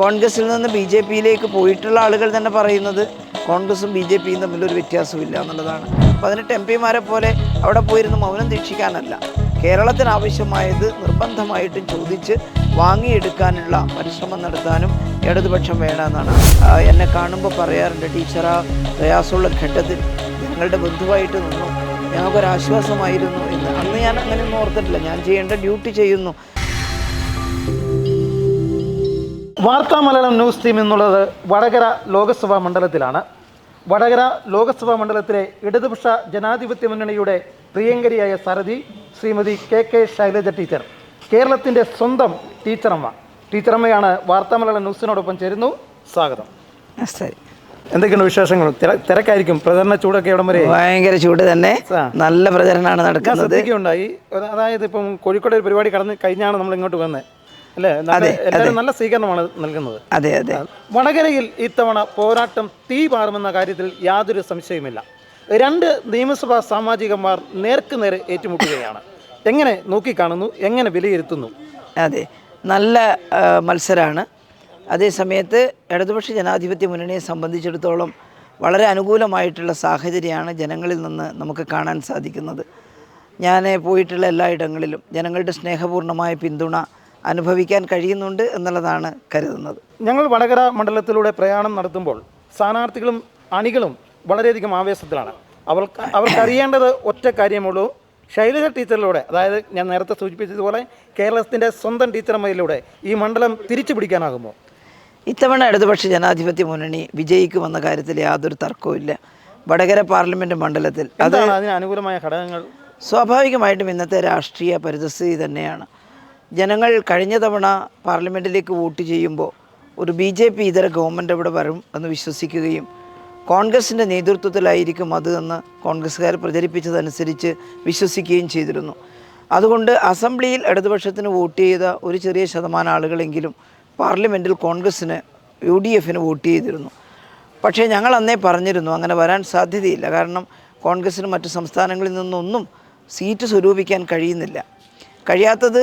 കോൺഗ്രസിൽ നിന്ന് B J പിയിലേക്ക് പോയിട്ടുള്ള ആളുകൾ തന്നെ പറയുന്നത് കോൺഗ്രസും ബി ജെ പിയും തമ്മിലൊരു വ്യത്യാസമില്ല എന്നുള്ളതാണ്. പതിനെട്ട് എം പിമാരെ പോലെ അവിടെ പോയിരുന്ന് മൗനം ദീക്ഷിക്കാനല്ല. കേരളത്തിന് ആവശ്യമായത് നിർബന്ധമായിട്ടും ചോദിച്ച് വാങ്ങിയെടുക്കാനുള്ള പരിശ്രമം നടത്താനും ഇടതുപക്ഷം വേണമെന്നാണ്. എന്നെ കാണുമ്പോൾ പറയാറുണ്ട് ടീച്ചറാ പ്രയാസമുള്ള ഘട്ടത്തിൽ ഞങ്ങളുടെ ബന്ധുവായിട്ട് നിന്നു. ഞങ്ങൾക്കൊരാശ്വാസമായിരുന്നു എന്ന്. അന്ന് ഞാൻ അങ്ങനെയൊന്നും ഓർത്തിട്ടില്ല. ഞാൻ ചെയ്യേണ്ട ഡ്യൂട്ടി ചെയ്യുന്നു. വാർത്താ മലയാളം ന്യൂസ് ടീം എന്നുള്ളത് വടകര ലോകസഭാ മണ്ഡലത്തിലാണ്. വടകര ലോകസഭാ മണ്ഡലത്തിലെ ഇടതുപക്ഷ ജനാധിപത്യ മുന്നണിയുടെ പ്രിയങ്കരിയായ സാരഥി Shrimati K K Shailaja teacher. കേരളത്തിന്റെ സ്വന്തം ടീച്ചറമ്മ. ടീച്ചറമ്മയാണ് വാർത്താ മലയാളം ന്യൂസിനോടൊപ്പം ചേരുന്നു. സ്വാഗതം. ശരി. എന്തൊക്കെയാണ് വിശേഷങ്ങൾ? തിര- തിരക്കായിരിക്കും. പ്രചരണ ചൂടൊക്കെ ഇവിടം വരെ? ഭയങ്കര ചൂട് തന്നെ. നല്ല പ്രചരണമാണ് നടക്കുന്നത്. ഉണ്ടായി അത് അതായത് ഇപ്പം കോഴിക്കോട് ഒരു പരിപാടി കടന്ന് കഴിഞ്ഞാണ് നമ്മൾ ഇങ്ങോട്ട് വന്നത് നല്ല സ്വീകരണമാണ് നൽകുന്നത്. അതെ അതെ. വടകരയിൽ ഇത്തവണ പോരാട്ടം തീ പാറുമെന്ന കാര്യത്തിൽ യാതൊരു സംശയവുമില്ല. രണ്ട് നിയമസഭാ സാമാജികന്മാർ നേർക്ക് നേരെ ഏറ്റുമുട്ടുകയാണ്. എങ്ങനെ നോക്കിക്കാണുന്നു എങ്ങനെ വിലയിരുത്തുന്നു? അതെ നല്ല മത്സരമാണ് അതേസമയത്ത് ഇടതുപക്ഷ ജനാധിപത്യ മുന്നണിയെ സംബന്ധിച്ചിടത്തോളം വളരെ അനുകൂലമായിട്ടുള്ള സാഹചര്യമാണ് ജനങ്ങളിൽ നിന്ന് നമുക്ക് കാണാൻ സാധിക്കുന്നത്. ഞാൻ പോയിട്ടുള്ള എല്ലായിടങ്ങളിലും ജനങ്ങളുടെ സ്നേഹപൂർണമായ പിന്തുണ അനുഭവിക്കാൻ കഴിയുന്നുണ്ട് എന്നുള്ളതാണ് കരുതുന്നത്. ഞങ്ങൾ വടകര മണ്ഡലത്തിലൂടെ പ്രയാണം നടത്തുമ്പോൾ സ്ഥാനാർത്ഥികളും അണികളും വളരെയധികം ആവേശത്തിലാണ്. അവർക്ക് അവർക്കറിയേണ്ടത് ഒറ്റ കാര്യമുള്ളൂ. ശൈലജ ടീച്ചറിലൂടെ അതായത് ഞാൻ നേരത്തെ സൂചിപ്പിച്ചതുപോലെ കേരളത്തിന്റെ സ്വന്തം ടീച്ചർമാരിലൂടെ ഈ മണ്ഡലം തിരിച്ചു പിടിക്കാനാകുമോ? ഇത്തവണ ഇടതുപക്ഷ ജനാധിപത്യ മുന്നണി വിജയിക്കുമെന്ന കാര്യത്തിൽ യാതൊരു തർക്കവുമില്ല വടകര പാർലമെന്റ് മണ്ഡലത്തിൽ അതാണ് അതിന് അനുകൂലമായ ഘടകങ്ങൾ? സ്വാഭാവികമായിട്ടും ഇന്നത്തെ രാഷ്ട്രീയ പരിതസ്ഥിതി തന്നെയാണ്. ജനങ്ങൾ കഴിഞ്ഞ തവണ പാർലമെന്റിലേക്ക് വോട്ട് ചെയ്യുമ്പോൾ ഒരു ബി ജെ പി ഇതര ഗവൺമെന്റ് അവിടെ വരും എന്ന് വിശ്വസിക്കുകയും കോൺഗ്രസിന്റെ നേതൃത്വത്തിലായിരിക്കും അത് എന്ന് കോൺഗ്രസ്സുകാർ പ്രചരിപ്പിച്ചതനുസരിച്ച് വിശ്വസിക്കുകയും ചെയ്തിരുന്നു. അതുകൊണ്ട് അസംബ്ലിയിൽ ഇടതുപക്ഷത്തിന് വോട്ട് ചെയ്ത ഒരു ചെറിയ ശതമാനം ആളുകളെങ്കിലും പാർലമെന്റിൽ കോൺഗ്രസ്സിന് യു ഡി എഫിന് വോട്ട് ചെയ്തിരുന്നു. പക്ഷേ ഞങ്ങൾ അന്നേ പറഞ്ഞിരുന്നു അങ്ങനെ വരാൻ സാധ്യതയില്ല. കാരണം കോൺഗ്രസ്സിന് മറ്റ് സംസ്ഥാനങ്ങളിൽ നിന്നൊന്നും സീറ്റ് സ്വരൂപിക്കാൻ കഴിയുന്നില്ല. കഴിയാത്തത്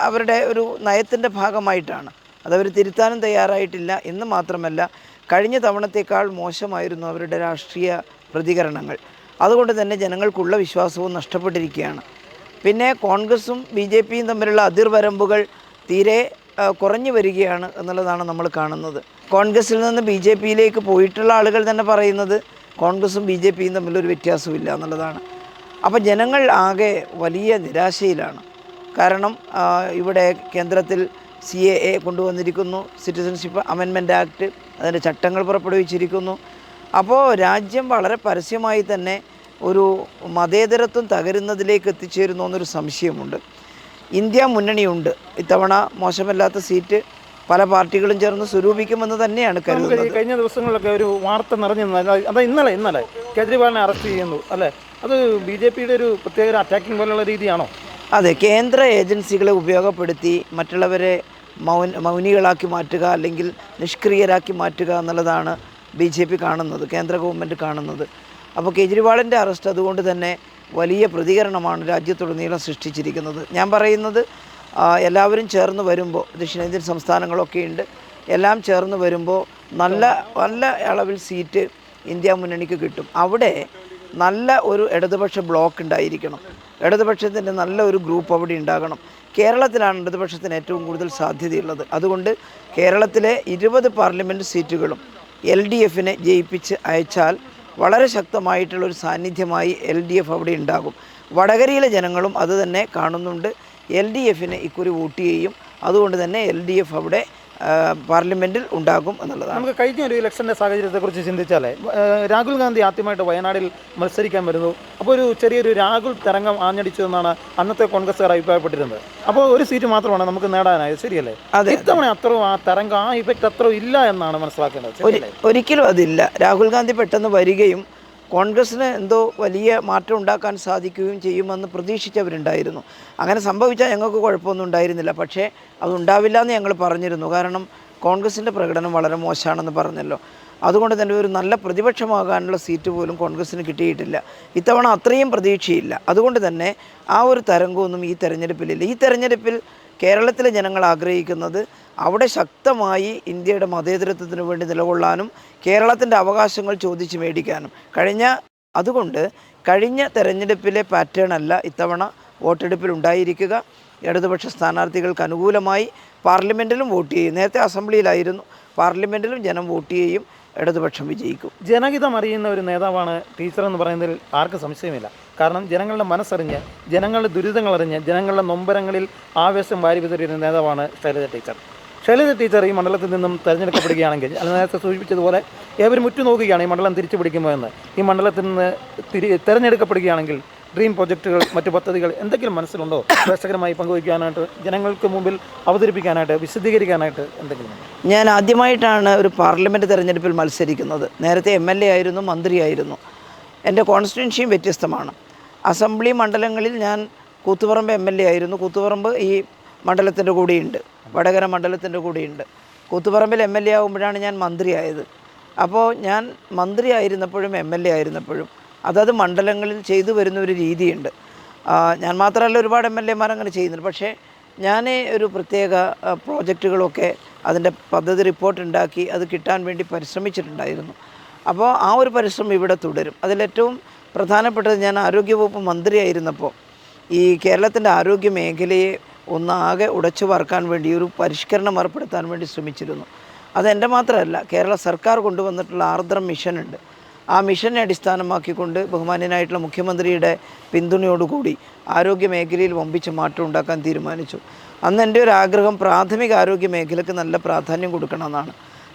അവരുടെ ഒരു നയത്തിന്റെ ഭാഗമായിട്ടാണ്. അതവർ തിരുത്താനും തയ്യാറായിട്ടില്ല. എന്ന് മാത്രമല്ല കഴിഞ്ഞ തവണത്തേക്കാൾ മോശമായിരുന്നു അവരുടെ രാഷ്ട്രീയ പ്രതികരണങ്ങൾ. അതുകൊണ്ട് തന്നെ ജനങ്ങൾക്കുള്ള വിശ്വാസവും നഷ്ടപ്പെട്ടിരിക്കുകയാണ്. പിന്നെ കോൺഗ്രസും ബി ജെ പിയും തമ്മിലുള്ള അതിർവരമ്പുകൾ തീരെ കുറഞ്ഞു വരികയാണ് എന്നുള്ളതാണ് നമ്മൾ കാണുന്നത്. കോൺഗ്രസിൽ നിന്ന് ബി ജെ പിയിലേക്ക് പോയിട്ടുള്ള ആളുകൾ തന്നെ പറയുന്നത് കോൺഗ്രസും ബി ജെ പിയും തമ്മിലൊരു വ്യത്യാസമില്ല എന്നുള്ളതാണ്. അപ്പോൾ ജനങ്ങൾ ആകെ വലിയ നിരാശയിലാണ്. കാരണം ഇവിടെ കേന്ദ്രത്തിൽ സി എ എ കൊണ്ടുവന്നിരിക്കുന്നു സിറ്റിസൺഷിപ്പ് അമെൻമെന്റ് ആക്ട് അതിന്റെ ചട്ടങ്ങൾ പുറപ്പെടുവിച്ചിരിക്കുന്നു. അപ്പോൾ രാജ്യം വളരെ പരസ്യമായി തന്നെ ഒരു മതേതരത്വം തകരുന്നതിലേക്ക് എത്തിച്ചേരുന്നു എന്നൊരു സംശയമുണ്ട്. ഇന്ത്യ മുന്നണിയുണ്ട്. ഇത്തവണ മോശമല്ലാത്ത സീറ്റ് പല പാർട്ടികളും ചേർന്ന് സ്വരൂപിക്കുമെന്ന് തന്നെയാണ് കരുതുന്നത്. കഴിഞ്ഞ ദിവസങ്ങളിലൊക്കെ ഒരു വാർത്ത നിറഞ്ഞു അതാ അത് ഇന്നലെ ഇന്നലെ കേജ്രിവാളിനെ അറസ്റ്റ് ചെയ്യുന്നു അല്ലേ? അത് ബി ജെ പിയുടെ ഒരു പ്രത്യേക അറ്റാക്കിംഗ് പോലെയുള്ള രീതിയാണോ? അതെ കേന്ദ്ര ഏജൻസികളെ ഉപയോഗപ്പെടുത്തി മറ്റുള്ളവരെ മൗനികളാക്കി മാറ്റുക അല്ലെങ്കിൽ നിഷ്ക്രിയരാക്കി മാറ്റുക എന്നുള്ളതാണ് ബി ജെ പി കാണുന്നത് കേന്ദ്ര ഗവൺമെന്റ് കാണുന്നത്. അപ്പോൾ കേജ്രിവാളിന്റെ അറസ്റ്റ് അതുകൊണ്ട് തന്നെ വലിയ പ്രതികരണമാണ് രാജ്യത്തുടനീളം സൃഷ്ടിച്ചിരിക്കുന്നത്. ഞാൻ പറയുന്നത് എല്ലാവരും ചേർന്ന് വരുമ്പോൾ ദക്ഷിണേന്ത്യൻ സംസ്ഥാനങ്ങളൊക്കെ ഉണ്ട് എല്ലാം ചേർന്ന് വരുമ്പോൾ നല്ല നല്ല അളവിൽ സീറ്റ് ഇന്ത്യ മുന്നണിക്ക് കിട്ടും. അവിടെ നല്ല ഒരു ഇടതുപക്ഷ ബ്ലോക്ക് ഉണ്ടായിരിക്കണം. ഇടതുപക്ഷത്തിന്റെ നല്ല ഒരു ഗ്രൂപ്പ് അവിടെ ഉണ്ടാകണം. കേരളത്തിലാണ് ഇടതുപക്ഷത്തിന് ഏറ്റവും കൂടുതൽ സാധ്യതയുള്ളത്. അതുകൊണ്ട് കേരളത്തിലെ ഇരുപത് പാർലമെന്റ് സീറ്റുകളും എൽ ഡി എഫിനെ ജയിപ്പിച്ച് അയച്ചാൽ വളരെ ശക്തമായിട്ടുള്ള ഒരു സാന്നിധ്യമായി എൽ ഡി എഫ് അവിടെ ഉണ്ടാകും. വടകരയിലെ ജനങ്ങളും അത് തന്നെ കാണുന്നുണ്ട്. എൽ ഡി എഫിന് ഇക്കുറി വോട്ട് ചെയ്യും. അതുകൊണ്ട് തന്നെ എൽ ഡി എഫ് അവിടെ പാർലമെന്റിൽ ഉണ്ടാകും എന്നുള്ളതാണ്. നമുക്ക് കഴിഞ്ഞ ഒരു ഇലക്ഷന്റെ സാഹചര്യത്തെക്കുറിച്ച് ചിന്തിച്ചാലേ രാഹുൽ ഗാന്ധി ആദ്യമായിട്ട് വയനാടിൽ മത്സരിക്കാൻ വരുന്നു. അപ്പോൾ ഒരു ചെറിയൊരു രാഹുൽ തരംഗം ആഞ്ഞടിച്ചു എന്നാണ് അന്നത്തെ കോൺഗ്രസ്സുകാർ അഭിപ്രായപ്പെട്ടിരുന്നത്. അപ്പോൾ ഒരു സീറ്റ് മാത്രമാണ് നമുക്ക് നേടാനായത് ശരിയല്ലേ? അതെ. ഇത്തവണ അത്ര ആ തരംഗം ആ ഇഫക്റ്റ് അത്ര ഇല്ല എന്നാണ് മനസ്സിലാക്കേണ്ടത് ഒരി ഒരിക്കലും അതില്ല. രാഹുൽ ഗാന്ധി പെട്ടെന്ന് വരികയും കോൺഗ്രസ്സിന് എന്തോ വലിയ മാറ്റം ഉണ്ടാക്കാൻ സാധിക്കുകയും ചെയ്യുമെന്ന് പ്രതീക്ഷിച്ചവരുണ്ടായിരുന്നു. അങ്ങനെ സംഭവിച്ചാൽ ഞങ്ങൾക്ക് കുഴപ്പമൊന്നും ഉണ്ടായിരുന്നില്ല. പക്ഷേ അതുണ്ടാവില്ല എന്ന് ഞങ്ങൾ പറഞ്ഞിരുന്നു. കാരണം കോൺഗ്രസിന്റെ പ്രകടനം വളരെ മോശമാണെന്ന് പറഞ്ഞല്ലോ. അതുകൊണ്ട് തന്നെ ഒരു നല്ല പ്രതിപക്ഷമാകാനുള്ള സീറ്റ് പോലും കോൺഗ്രസ്സിന് കിട്ടിയിട്ടില്ല. ഇത്തവണ അത്രയും പ്രതീക്ഷയില്ല. അതുകൊണ്ട് തന്നെ ആ ഒരു തരംഗമൊന്നും ഈ തെരഞ്ഞെടുപ്പിലില്ല. ഈ തെരഞ്ഞെടുപ്പിൽ കേരളത്തിലെ ജനങ്ങൾ ആഗ്രഹിക്കുന്നത് അവിടെ ശക്തമായി ഇന്ത്യയുടെ മതേതരത്വത്തിന് വേണ്ടി നിലകൊള്ളാനും കേരളത്തിന്റെ അവകാശങ്ങൾ ചോദിച്ച് മേടിക്കാനും. കഴിഞ്ഞ അതുകൊണ്ട് കഴിഞ്ഞ തെരഞ്ഞെടുപ്പിലെ പാറ്റേൺ അല്ല ഇത്തവണ വോട്ടെടുപ്പിൽ ഉണ്ടായിരിക്കുക. ഇടതുപക്ഷ സ്ഥാനാർത്ഥികൾക്ക് അനുകൂലമായി പാർലമെന്റിലും വോട്ട് ചെയ്യും. നേരത്തെ അസംബ്ലിയിലായിരുന്നു. പാർലമെന്റിലും ജനം വോട്ട് ചെയ്യും. ഇടതുപക്ഷം വിജയിക്കും. ജനഹിതം അറിയുന്ന ഒരു നേതാവാണ് ടീച്ചർ എന്ന് പറയുന്നതിൽ ആർക്കും സംശയമില്ല. കാരണം ജനങ്ങളുടെ മനസ്സറിഞ്ഞ് ജനങ്ങളുടെ ദുരിതങ്ങൾ അറിഞ്ഞ് ജനങ്ങളുടെ നൊമ്പരങ്ങളിൽ ആവേശം വാരി വിതറിയിരുന്ന നേതാവാണ് ശൈലജ ടീച്ചർ. ശൈലജ ടീച്ചർ ഈ മണ്ഡലത്തിൽ നിന്നും തിരഞ്ഞെടുക്കപ്പെടുകയാണെങ്കിൽ അല്ല നേരത്തെ സൂചിപ്പിച്ചതുപോലെ ഏവരും ഉറ്റുനോക്കുകയാണ് ഈ മണ്ഡലം തിരിച്ചു പിടിക്കുമോ എന്ന്. ഈ മണ്ഡലത്തിൽ നിന്ന് തിരി തിരഞ്ഞെടുക്കപ്പെടുകയാണെങ്കിൽ ഡ്രീം പ്രൊജക്റ്റുകൾ മറ്റു പദ്ധതികൾ എന്തെങ്കിലും മനസ്സിലുണ്ടോ? പ്രേക്ഷകരുമായി പങ്കുവയ്ക്കാനായിട്ട് ജനങ്ങൾക്ക് മുമ്പിൽ അവതരിപ്പിക്കാനായിട്ട് വിശദീകരിക്കാനായിട്ട് എന്തെങ്കിലും ഞാൻ ആദ്യമായിട്ടാണ് ഒരു പാർലമെന്റ് തെരഞ്ഞെടുപ്പിൽ മത്സരിക്കുന്നത്. നേരത്തെ എം എൽ എ ആയിരുന്നു മന്ത്രിയായിരുന്നു. എന്റെ കോൺസ്റ്റിറ്റ്യൻസിയും വ്യത്യസ്തമാണ്. അസംബ്ലി മണ്ഡലങ്ങളിൽ ഞാൻ കൂത്തുപറമ്പ് എം എൽ എ ആയിരുന്നു. കൂത്തുപറമ്പ് ഈ മണ്ഡലത്തിന്റെ കൂടിയുണ്ട്. വടകര മണ്ഡലത്തിന്റെ കൂടിയുണ്ട്. കൂത്തുപറമ്പിൽ എം എൽ എ ആകുമ്പോഴാണ് ഞാൻ മന്ത്രിയായത്. അപ്പോൾ ഞാൻ മന്ത്രിയായിരുന്നപ്പോഴും എം എൽ എ ആയിരുന്നപ്പോഴും അതത് മണ്ഡലങ്ങളിൽ ചെയ്തു വരുന്ന ഒരു രീതിയുണ്ട് ഞാൻ മാത്രമല്ല ഒരുപാട് എം എൽ എമാർ അങ്ങനെ ചെയ്യുന്നുണ്ട്. പക്ഷേ ഞാൻ ഒരു പ്രത്യേക പ്രോജക്റ്റുകളൊക്കെ അതിന്റെ പദ്ധതി റിപ്പോർട്ട് ഉണ്ടാക്കി അത് കിട്ടാൻ വേണ്ടി പരിശ്രമിച്ചിട്ടുണ്ടായിരുന്നു. അപ്പോൾ ആ ഒരു പരിശ്രമം ഇവിടെ തുടരും. അതിലേറ്റവും പ്രധാനപ്പെട്ടത് ഞാൻ ആരോഗ്യവകുപ്പ് മന്ത്രിയായിരുന്നപ്പോൾ ഈ കേരളത്തിന്റെ ആരോഗ്യ മേഖലയെ ഒന്നാകെ ഉടച്ചു വാർക്കാൻ വേണ്ടി ഒരു പരിഷ്കരണം ഏർപ്പെടുത്താൻ വേണ്ടി ശ്രമിച്ചിരുന്നു. അതെന്റെ മാത്രമല്ല കേരള സർക്കാർ കൊണ്ടുവന്നിട്ടുള്ള ആർദ്രം മിഷനുണ്ട്. ആ മിഷനെ അടിസ്ഥാനമാക്കിക്കൊണ്ട് ബഹുമാന്യനായിട്ടുള്ള മുഖ്യമന്ത്രിയുടെ പിന്തുണയോടുകൂടി ആരോഗ്യ മേഖലയിൽ വമ്പിച്ച മാറ്റം ഉണ്ടാക്കാൻ തീരുമാനിച്ചു. അന്ന് എന്റെ ഒരു ആഗ്രഹം പ്രാഥമിക ആരോഗ്യ മേഖലയ്ക്ക് നല്ല പ്രാധാന്യം കൊടുക്കണമെന്നാണ്.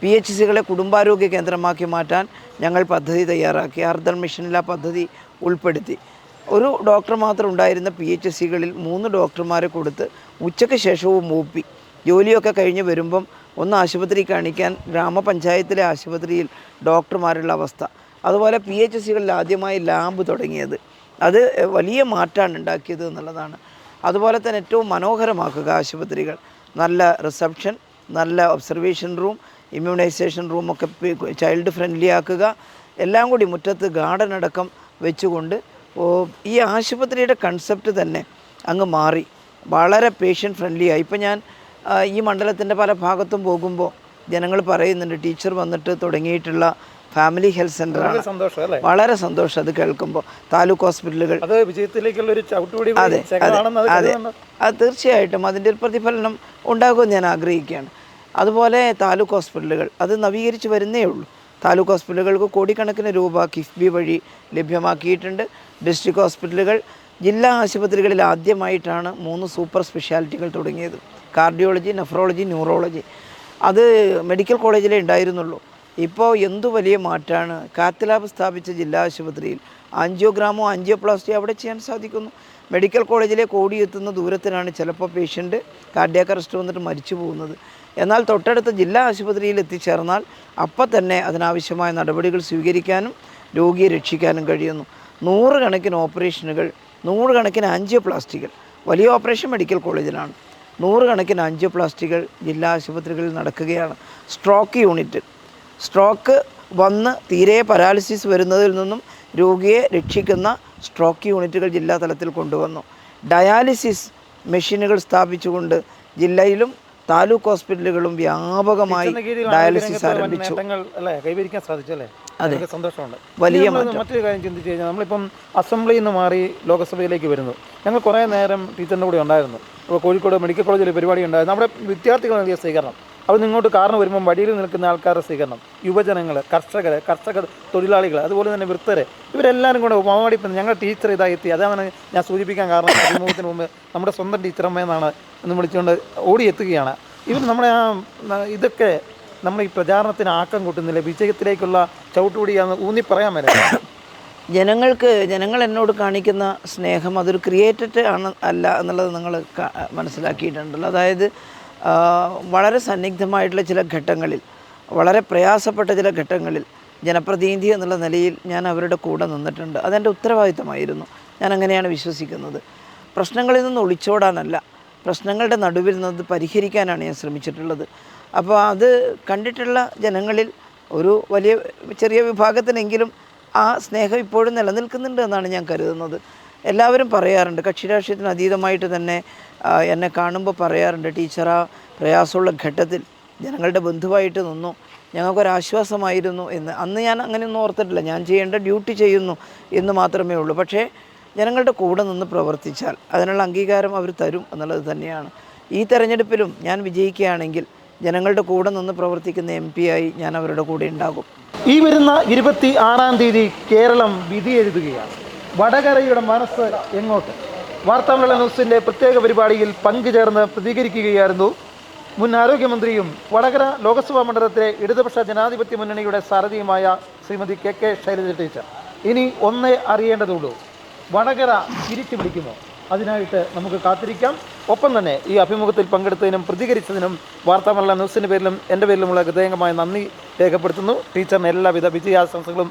പി എച്ച് സികളെ കുടുംബാരോഗ്യ കേന്ദ്രമാക്കി മാറ്റാൻ ഞങ്ങൾ പദ്ധതി തയ്യാറാക്കി. അർദ്ധൻ മിഷനിൽ ആ പദ്ധതി ഉൾപ്പെടുത്തി. ഒരു ഡോക്ടർ മാത്രം ഉണ്ടായിരുന്ന പി എച്ച് സികളിൽ മൂന്ന് ഡോക്ടർമാരെ കൊടുത്ത് ഉച്ചയ്ക്ക് ശേഷവും മൂപ്പി ജോലിയൊക്കെ കഴിഞ്ഞ് വരുമ്പം ഒന്ന് ആശുപത്രി കാണിക്കാൻ ഗ്രാമപഞ്ചായത്തിലെ ആശുപത്രിയിൽ ഡോക്ടർമാരുള്ള അവസ്ഥ. അതുപോലെ പി എച്ച് സികളിൽ ആദ്യമായി ലാബ് തുടങ്ങിയത്. അത് വലിയ മാറ്റമാണ് ഉണ്ടാക്കിയത് എന്നുള്ളതാണ്. അതുപോലെ തന്നെ ഏറ്റവും മനോഹരമാക്കുക ആശുപത്രികൾ. നല്ല റിസപ്ഷൻ നല്ല ഒബ്സർവേഷൻ റൂം ഇമ്മ്യൂണൈസേഷൻ റൂമൊക്കെ ചൈൽഡ് ഫ്രണ്ട്ലി ആക്കുക. എല്ലാം കൂടി മുറ്റത്ത് ഗാർഡൻ അടക്കം വെച്ചുകൊണ്ട് ഈ ആശുപത്രിയുടെ കൺസെപ്റ്റ് തന്നെ അങ്ങ് മാറി. വളരെ പേഷ്യന്റ് ഫ്രണ്ട്ലി ആയി. ഇപ്പം ഞാൻ ഈ മണ്ഡലത്തിന്റെ പല ഭാഗത്തും പോകുമ്പോൾ ജനങ്ങൾ പറയുന്നുണ്ട് ടീച്ചർ വന്നിട്ട് തുടങ്ങിയിട്ടുള്ള ഫാമിലി ഹെൽത്ത് സെന്ററാണ് വളരെ സന്തോഷം അത് കേൾക്കുമ്പോൾ താലൂക്ക് ഹോസ്പിറ്റലുകൾ. അത് അതെ അത് തീർച്ചയായിട്ടും അതിന്റെ ഒരു പ്രതിഫലനം ഉണ്ടാകുമെന്ന് ഞാൻ ആഗ്രഹിക്കുകയാണ്. അതുപോലെ താലൂക്ക് ഹോസ്പിറ്റലുകൾ അത് നവീകരിച്ച് വരുന്നേ ഉള്ളൂ. താലൂക്ക് ഹോസ്പിറ്റലുകൾക്ക് കോടിക്കണക്കിന് രൂപ കിഫ്ബി വഴി ലഭ്യമാക്കിയിട്ടുണ്ട്. ഡിസ്ട്രിക്ട് ഹോസ്പിറ്റലുകൾ ജില്ലാ ആശുപത്രികളിൽ ആദ്യമായിട്ടാണ് മൂന്ന് സൂപ്പർ സ്പെഷ്യാലിറ്റികൾ തുടങ്ങിയത്. Cardiology nephrology neurology. അത് മെഡിക്കൽ കോളേജിലേ ഉണ്ടായിരുന്നുള്ളൂ. ഇപ്പോൾ എന്തു വലിയ മാറ്റമാണ് കാത്തലാബ് സ്ഥാപിച്ച ജില്ലാ ആശുപത്രിയിൽ ആൻജിയോഗ്രാമോ ആൻജിയോപ്ലാസ്റ്റിയോ അവിടെ ചെയ്യാൻ സാധിക്കുന്നു. മെഡിക്കൽ കോളേജിലേക്ക് ഓടിയെത്തുന്ന ദൂരത്തിനാണ് ചിലപ്പോൾ പേഷ്യന്റ് കാർഡിയാക് അറസ്റ്റ് വന്നിട്ട് മരിച്ചു പോകുന്നത്. എന്നാൽ തൊട്ടടുത്ത ജില്ലാ ആശുപത്രിയിൽ എത്തിച്ചേർന്നാൽ അപ്പം തന്നെ അതിനാവശ്യമായ നടപടികൾ സ്വീകരിക്കാനും രോഗിയെ രക്ഷിക്കാനും കഴിയുന്നു. നൂറുകണക്കിന് ഓപ്പറേഷനുകൾ നൂറുകണക്കിന് ആൻജിയോപ്ലാസ്റ്റികൾ വലിയ ഓപ്പറേഷൻ മെഡിക്കൽ കോളേജിലാണ്. നൂറുകണക്കിന് ആൻജിയോപ്ലാസ്റ്റികൾ ജില്ലാ ആശുപത്രികളിൽ നടക്കുകയാണ്. സ്ട്രോക്ക് യൂണിറ്റ് സ്ട്രോക്ക് വന്ന് തീരെ പരാലിസിസ് വരുന്നതിൽ നിന്നും രോഗിയെ രക്ഷിക്കുന്ന സ്ട്രോക്ക് യൂണിറ്റുകൾ ജില്ലാ തലത്തിൽ കൊണ്ടുവന്നു. ഡയാലിസിസ് മെഷീനുകൾ സ്ഥാപിച്ചുകൊണ്ട് ജില്ലയിലും താലൂക്ക് ഹോസ്പിറ്റലുകളും വ്യാപകമായി ഡയാലിസിസ് ആരംഭിച്ചു. കൈവരിക്കാൻ സാധിച്ചു അല്ലേ? അതെ. സന്തോഷമുണ്ട്. വലിയ മാറ്റം. മറ്റൊരു കാര്യം ചിന്തിച്ചു കഴിഞ്ഞാൽ നമ്മളിപ്പം അസംബ്ലിയിൽ നിന്ന് മാറി ലോകസഭയിലേക്ക് വരുന്നു. ഞങ്ങൾ കുറേ നേരം ടീച്ചറിന്റെ കൂടെ ഉണ്ടായിരുന്നു. ഇപ്പോൾ കോഴിക്കോട് മെഡിക്കൽ കോളേജിൽ പരിപാടി ഉണ്ടായിരുന്നു. നമ്മുടെ വിദ്യാർത്ഥികൾ നൽകിയ സ്വീകരണം. അവർ നിങ്ങോട്ട് കാരണം വരുമ്പോൾ വഴിയിൽ നിൽക്കുന്ന ആൾക്കാരുടെ സ്വീകരണം. യുവജനങ്ങൾ കർഷകർ കർഷക തൊഴിലാളികൾ അതുപോലെ തന്നെ വൃത്തരെ ഇവരെല്ലാവരും കൂടെ മാവാടി ഞങ്ങളുടെ ടീച്ചർ ഇതായി എത്തി. അതാണ് ഞാൻ സൂചിപ്പിക്കാൻ കാരണം. അഭിമുഖത്തിന് മുമ്പ് നമ്മുടെ സ്വന്തം ടീച്ചറമ്മയെന്നാണ് എന്ന് വിളിച്ചുകൊണ്ട് ഓടിയെത്തുകയാണ്. ഇവർ നമ്മുടെ ആ ഇതൊക്കെ നമ്മൾ ഈ പ്രചാരണത്തിന് ആക്കം കൂട്ടുന്നില്ല? വിജയത്തിലേക്കുള്ള ചവിട്ടുകൂടിയാന്ന് ഊന്നി പറയാൻ മേലെ. ജനങ്ങൾക്ക് ജനങ്ങൾ എന്നോട് കാണിക്കുന്ന സ്നേഹം അതൊരു ക്രിയേറ്റഡ് ആണ് അല്ല എന്നുള്ളത് നിങ്ങൾ മനസ്സിലാക്കിയിട്ടുണ്ടല്ലോ. അതായത് വളരെ സന്നിഗ്ധമായിട്ടുള്ള ചില ഘട്ടങ്ങളിൽ വളരെ പ്രയാസപ്പെട്ട ചില ഘട്ടങ്ങളിൽ ജനപ്രതിനിധി എന്നുള്ള നിലയിൽ ഞാൻ അവരുടെ കൂടെ നിന്നിട്ടുണ്ട്. അതെന്റെ ഉത്തരവാദിത്തമായിരുന്നു. ഞാൻ അങ്ങനെയാണ് വിശ്വസിക്കുന്നത്. പ്രശ്നങ്ങളിൽ നിന്ന് ഒളിച്ചോടാനല്ല പ്രശ്നങ്ങളുടെ നടുവിൽ നിന്ന് പരിഹരിക്കാനാണ് ഞാൻ ശ്രമിച്ചിട്ടുള്ളത്. അപ്പോൾ അത് കണ്ടിട്ടുള്ള ജനങ്ങളിൽ ഒരു വലിയ ചെറിയ വിഭാഗത്തിനെങ്കിലും ആ സ്നേഹം ഇപ്പോഴും നിലനിൽക്കുന്നുണ്ട് എന്നാണ് ഞാൻ കരുതുന്നത്. എല്ലാവരും പറയാറുണ്ട് കക്ഷി രാഷ്ട്രീയത്തിന് അതീതമായിട്ട് തന്നെ എന്നെ കാണുമ്പോൾ പറയാറുണ്ട് ടീച്ചർ ആ പ്രയാസമുള്ള ഘട്ടത്തിൽ ജനങ്ങളുടെ ബന്ധുവായിട്ട് നിന്നു. ഞങ്ങൾക്കൊരാശ്വാസമായിരുന്നു എന്ന്. അന്ന് ഞാൻ അങ്ങനെയൊന്നും ഓർത്തിട്ടില്ല. ഞാൻ ചെയ്യേണ്ട ഡ്യൂട്ടി ചെയ്യുന്നു എന്ന് മാത്രമേ ഉള്ളൂ. പക്ഷേ ജനങ്ങളുടെ കൂടെ നിന്ന് പ്രവർത്തിച്ചാൽ അതിനുള്ള അംഗീകാരം അവർ തരും എന്നുള്ളത് തന്നെയാണ്. ഈ തെരഞ്ഞെടുപ്പിലും ഞാൻ വിജയിക്കുകയാണെങ്കിൽ ജനങ്ങളുടെ കൂടെ നിന്ന് പ്രവർത്തിക്കുന്ന എം ആയി ഞാൻ അവരുടെ കൂടെ ഉണ്ടാകും. ഈ വരുന്ന ഇരുപത്തി ആറാം തീയതി കേരളം വിധി എഴുതുകയാണ് വടകരയുടെ മനസ്സ് എങ്ങോട്ട്? വാർത്താമല ന്യൂസിന്റെ പ്രത്യേക പരിപാടിയിൽ പങ്കുചേർന്ന് പ്രതികരിക്കുകയായിരുന്നു. മുൻ ആരോഗ്യമന്ത്രിയും വടകര ലോക്സഭാ മണ്ഡലത്തിലെ ഇടതുപക്ഷ ജനാധിപത്യ മുന്നണിയുടെ സാരഥിയുമായ Shrimati K K Shailaja teacher. ഇനി ഒന്നേ അറിയേണ്ടതുള്ളൂ. വടകര തിരിച്ചു പിടിക്കുമോ അതിനായിട്ട് നമുക്ക് കാത്തിരിക്കാം. ഒപ്പം തന്നെ ഈ അഭിമുഖത്തിൽ പങ്കെടുത്തതിനും പ്രതികരിച്ചതിനും വാർത്താമല്ല ന്യൂസിന്റെ പേരിലും എന്റെ പേരിലുമുള്ള ഹൃദയംഗമായ നന്ദി രേഖപ്പെടുത്തുന്നു. ടീച്ചറിന് എല്ലാവിധ വിജയാശംസകളും